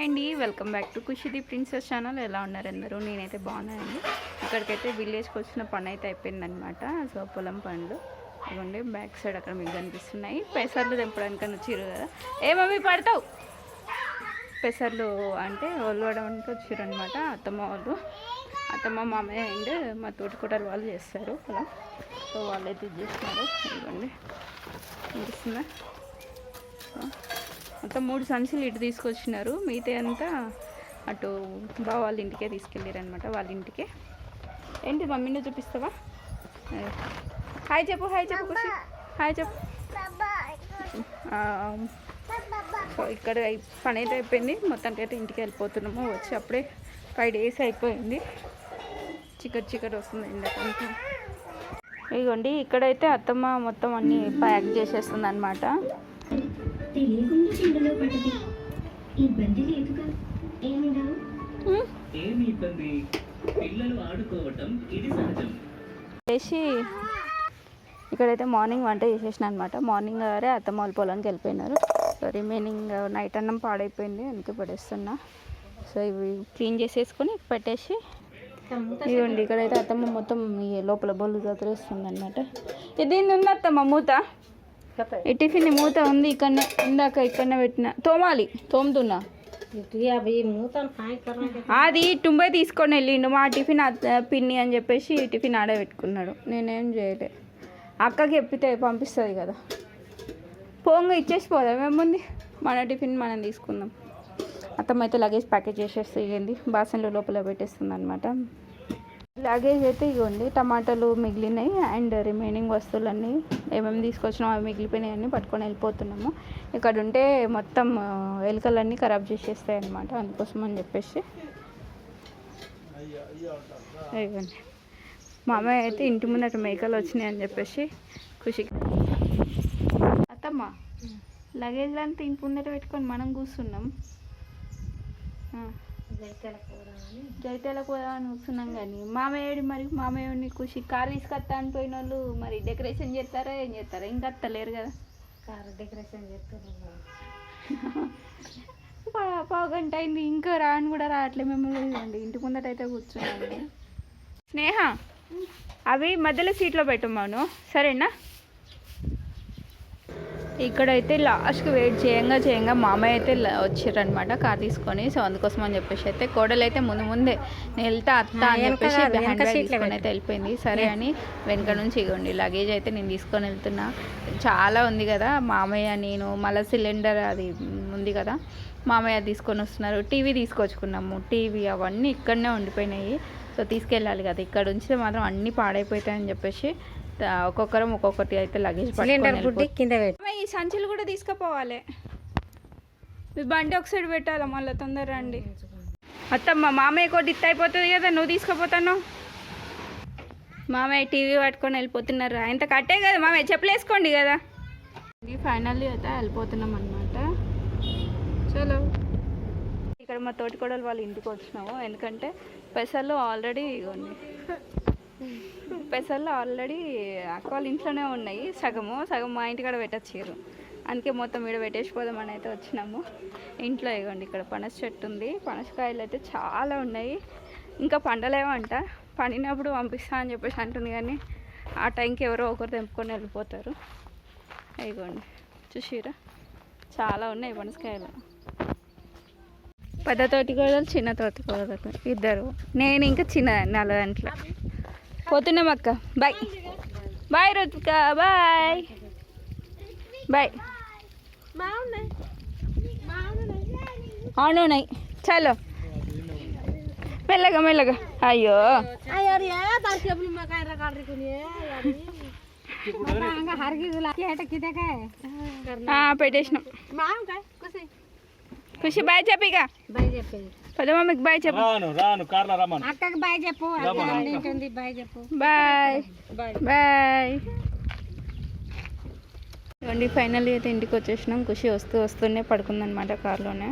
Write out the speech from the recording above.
Hi అండి welcome back to కుషిది princess channel. ఎలా ఉన్నారు అందరూ? నేనైతే బాగున్నానండి. ఇక్కడికైతే విలేజ్కి వచ్చిన పని అయితే అయిపోయిందనమాట సో పొలం పనులు. ఇవ్వండి బ్యాక్ సైడ్ అక్కడ మీకు కనిపిస్తున్నాయి. పెసర్లు తెంపడానికి వచ్చిర్రు కదా. ఏమవి పడతావు? పెసర్లు అంటే ఒలవడానికి వచ్చారు అనమాట అత్తమ్మ వాళ్ళు. అత్తమ్మ మామయ్య అండ్ మా తోటికోటలు వాళ్ళు చేస్తారు పొలం. సో వాళ్ళైతే ఇది చేస్తున్నారు. ఇవ్వండి కనిపిస్తుందా మొత్తం మూడు సంచులు ఇటు తీసుకొచ్చినారు. మిగతా అంతా అటు బావ వాళ్ళ ఇంటికే తీసుకెళ్ళారు అనమాట వాళ్ళ ఇంటికే. ఏంటి మమ్మీని చూపిస్తావా. హాయ్ చెప్పు హాయ్ చెప్పు ఖుషి. హాయ్ చెప్పు. సో ఇక్కడ పని అయితే అయిపోయింది. మొత్తానికి అయితే ఇంటికి వెళ్ళిపోతున్నాము. వచ్చి అప్పుడే ఫైవ్ డేస్ అయిపోయింది. చికెట్ చికెట్ వస్తుంది ఇదిగోండి ఇక్కడైతే అత్తమ్మ మొత్తం అన్ని ప్యాక్ చేసేస్తుంది అనమాట తెలియకుండా చిండలో పడ్డది ఇబ్బంది లేదుగా ఏమిడా ఏమి ఇబ్బంది? పిల్లలు ఆడుకోవటం ఇది సహజం. చేసి ఇక్కడైతే మార్నింగ్ వంట చేసేసిన అనమాట మార్నింగ్ గారే అత్తమ్మ వాళ్ళ పొలానికి వెళ్ళిపోయినారు. సో రిమైనింగ్ నైట్ అన్నం పాడైపోయింది. అందుకే పడేస్తున్నా. సో ఇవి క్లీన్ చేసేసుకొని పెట్టేసి ఇదిగోండి ఇక్కడైతే అత్తమ్మ మొత్తం ఈ లోపల బొల్లు చదిరేస్తుంది అనమాట ఇది ఉంది అత్తమ్మ మూత? ఈ టిఫిన్ మూత ఉంది ఇక్కడనే ఇందాక ఇక్కడనే పెట్టిన. తోమాలి. తోముతున్నా. అది టుంబై తీసుకొని వెళ్ళిండు. మా టిఫిన్ పిన్ని అని చెప్పేసి టిఫిన్ ఆడే పెట్టుకున్నాడు. నేనేం చేయలే. అక్కకి చెప్పితే పంపిస్తుంది కదా. పోంగా ఇచ్చేసి పోదాం. ఏముంది? మన టిఫిన్ మనం తీసుకుందాం. అత్తమ్మ అయితే లగేజ్ ప్యాకేజ్ ఇవ్వండి బాసన్లు లోపల పెట్టేస్తుంది అనమాట లగేజ్ అయితే ఇవ్వండి. టమాటాలు మిగిలినాయి అండ్ రిమైనింగ్ వస్తువులన్నీ ఏమేమి తీసుకొచ్చినామో అవి మిగిలిపోయినాయి అన్నీ పట్టుకొని వెళ్ళిపోతున్నాము. ఇక్కడ ఉంటే మొత్తం ఎలుకలన్నీ ఖరాబ్ చేసేస్తాయి అనమాట అందుకోసం అని చెప్పేసి. ఇవ్వండి. మా అమ్మాయి అయితే ఇంటి ముందట మేకలు వచ్చినాయి అని చెప్పేసి ఖుషికి అత్తమ్మ లగేజ్ అంతా ఇంటి ముందట పెట్టుకొని మనం కూర్చున్నాం. ఆ. జైతేలకు పోదామని కూర్చున్నాం కానీ మామయ్యడి మరి మామయ్యని ఖుషి కార్ తీసుకొస్తా అని పోయిన వాళ్ళు మరి డెకరేషన్ చేస్తారా ఏం చేస్తారా? ఇంకా వస్తలేరు కదా. డెకరేషన్ చేస్తారు పావు గంట అయింది ఇంకా రాని కూడా రావట్లే మిమ్మల్ని ఇవ్వండి ఇంటి ముందట అయితే కూర్చున్నాను. స్నేహ అవి మధ్యలో సీట్లో పెట్టమాను సరేనా? ఇక్కడైతే లాస్ట్కి వెయిట్ చేయంగా చేయంగా మామయ్య అయితే వచ్చారనమాట కార్ తీసుకొని. సో అందుకోసం అని చెప్పేసి అయితే కోడలు అయితే ముందు ముందే నేను వెళ్తా అత్త అని చెప్పేసి హ్యాండ్ బ్యాగ్ తీసుకొని అయితే వెళ్ళిపోయింది. సరే అని వెనక నుంచి ఇగోండి లగేజ్ అయితే నేను తీసుకొని వెళ్తున్నా. చాలా ఉంది కదా మామయ్య నేను మళ్ళీ సిలిండర్ అది ఉంది కదా మామయ్య తీసుకొని వస్తున్నారు. టీవీ తీసుకొచ్చుకున్నాము. టీవీ అవన్నీ ఇక్కడనే ఉండిపోయినాయి. సో తీసుకెళ్ళాలి కదా. ఇక్కడ ఉంచితే మాత్రం అన్నీ పాడైపోతాయని చెప్పేసి ఒక్కొక్కరం ఒక్కొక్కటి అయితే లగేజ్ ఈ సంచులు కూడా తీసుకుపోవాలి. మీ బండి ఒక సైడ్ పెట్టాలి? మళ్ళీ తొందర రండి. అత్తమ్మ మామయ్య కొట్టి ఇత్త అయిపోతుంది కదా నువ్వు తీసుకుపోతాను. మామయ్య టీవీ పట్టుకొని వెళ్ళిపోతున్నారు? ఇంత కట్టే కదా మామయ్య చెప్పులు వేసుకోండి కదా. ఫైనల్లీ అయితే వెళ్ళిపోతున్నాం అనమాట చలో. ఇక్కడ మా తోటికోడలు వాళ్ళ ఇంటికి వచ్చినాము. ఎందుకంటే పెసలు ఆల్రెడీ ఇవ్వండి పెసల్లో ఆల్రెడీ అక్క వాళ్ళ ఇంట్లోనే ఉన్నాయి. సగము సగం మా ఇంటికాడ పెట్టచ్చారు అందుకే మొత్తం ఈడ పెట్టేసిపోదామని అయితే వచ్చినాము. ఇంట్లో ఇవ్వండి ఇక్కడ పనస చెట్టు ఉంది. పనసకాయలు అయితే చాలా ఉన్నాయి. ఇంకా పండలేమంట పండినప్పుడు పంపిస్తా అని చెప్పేసి అంటుంది కానీ ఆ టైంకి ఎవరో ఒకరు తెంపుకొని వెళ్ళిపోతారు. ఇగోండి చూసిరా చాలా ఉన్నాయి పనసకాయలు. పెద్ద తోటి కోడలు చిన్న తోటి కోడలు ఇద్దరు. నేను ఇంకా చిన్న నల్ల దాంట్లో పోతున్నాం అక్క. Bye bye Ruthika. Bye bye అవునున్నాయి చలో. మెల్లగా మెల్లగా. అయ్యో. పెట్టేసినాం. ఖుషి బాయ్ చెప్పు ఇక. బాయ్ చెప్పేది. మమ్మీకి బాయ్ చెప్పు. రాను రాను కార్లో రమ్మను. అక్కకి బాయ్ చెప్పు అక్క ఉంటుంది బాయ్ చెప్పు. బాయ్. బాయ్. బాయ్. ఇవ్వండి ఫైనల్లీ అయితే ఇంటికి వచ్చేసినాం. ఖుషి వస్తూ వస్తూనే పడుకుందనమాట కార్లోనే.